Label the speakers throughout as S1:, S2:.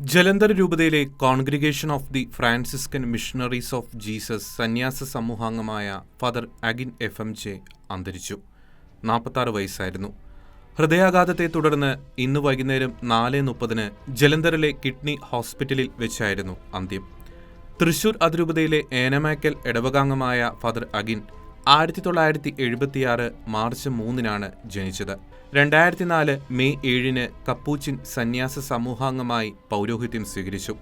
S1: ജലന്ധർ രൂപതയിലെ congregation of the Franciscan missionaries of Jesus സന്യാസ സമൂഹാംഗമായ father Agin F M J അന്തരിച്ചു. നാൽപ്പത്താറ് വയസ്സായിരുന്നു. ഹൃദയാഘാതത്തെ തുടർന്ന് ഇന്ന് വൈകുന്നേരം നാല് മുപ്പതിന് ജലന്ധറിലെ കിഡ്നി ഹോസ്പിറ്റലിൽ വെച്ചായിരുന്നു അന്ത്യം. തൃശൂർ അതിരൂപതയിലെ ഏനമാക്കൽ ഇടവകാംഗമായ ഫാദർ അഗിൻ ആയിരത്തി തൊള്ളായിരത്തി എഴുപത്തിയാറ് മാർച്ച് മൂന്നിനാണ് ജനിച്ചത്. രണ്ടായിരത്തി നാല് മെയ് ഏഴിന് കപ്പൂച്ചിൻ സന്യാസ സമൂഹാംഗമായി പൗരോഹിത്യം സ്വീകരിച്ചു.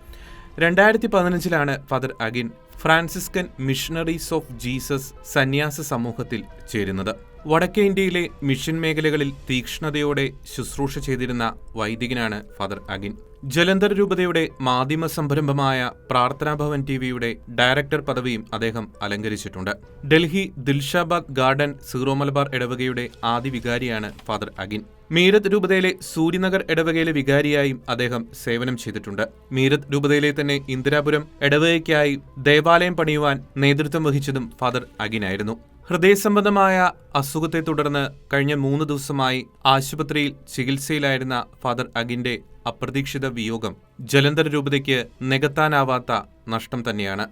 S1: രണ്ടായിരത്തി പതിനഞ്ചിലാണ് father Agin Franciscan missionaries of Jesus സന്യാസ സമൂഹത്തിൽ ചേരുന്നത്. വടക്കേ ഇന്ത്യയിലെ മിഷൻ മേഖലകളിൽ തീക്ഷ്ണതയോടെ ശുശ്രൂഷ ചെയ്തിരുന്ന വൈദികനാണ് ഫാദർ അഗിൻ. ജലന്ധർ രൂപതയുടെ മാധ്യമ സംരംഭമായ പ്രാർത്ഥനാഭവൻ ടി വിയുടെ ഡയറക്ടർ പദവിയും അദ്ദേഹം അലങ്കരിച്ചിട്ടുണ്ട്. ഡൽഹി ദിൽഷാബാദ് ഗാർഡൻ സീറോ മലബാർ ഇടവകയുടെ ആദ്യ വികാരിയാണ് ഫാദർ അഗിൻ. മീരത് രൂപതയിലെ സൂര്യനഗർ ഇടവകയിലെ വികാരിയായും അദ്ദേഹം സേവനം ചെയ്തിട്ടുണ്ട്. മീരത് രൂപതയിലെ തന്നെ ഇന്ദിരാപുരം ഇടവകയ്ക്കായി ദേവാലയം പണിയുവാൻ നേതൃത്വം വഹിച്ചതും ഫാദർ അഗിനായിരുന്നു. ഹൃദയസംബന്ധമായ അസുഖത്തെ തുടർന്ന് കഴിഞ്ഞ മൂന്ന് ദിവസമായി ആശുപത്രിയിൽ ചികിത്സയിലായിരുന്ന ഫാദർ അഗിന്റെ അപ്രതീക്ഷിത വിയോഗം ജലന്ധർ രൂപതയ്ക്ക് നികത്താനാവാത്ത നഷ്ടം തന്നെയാണ്.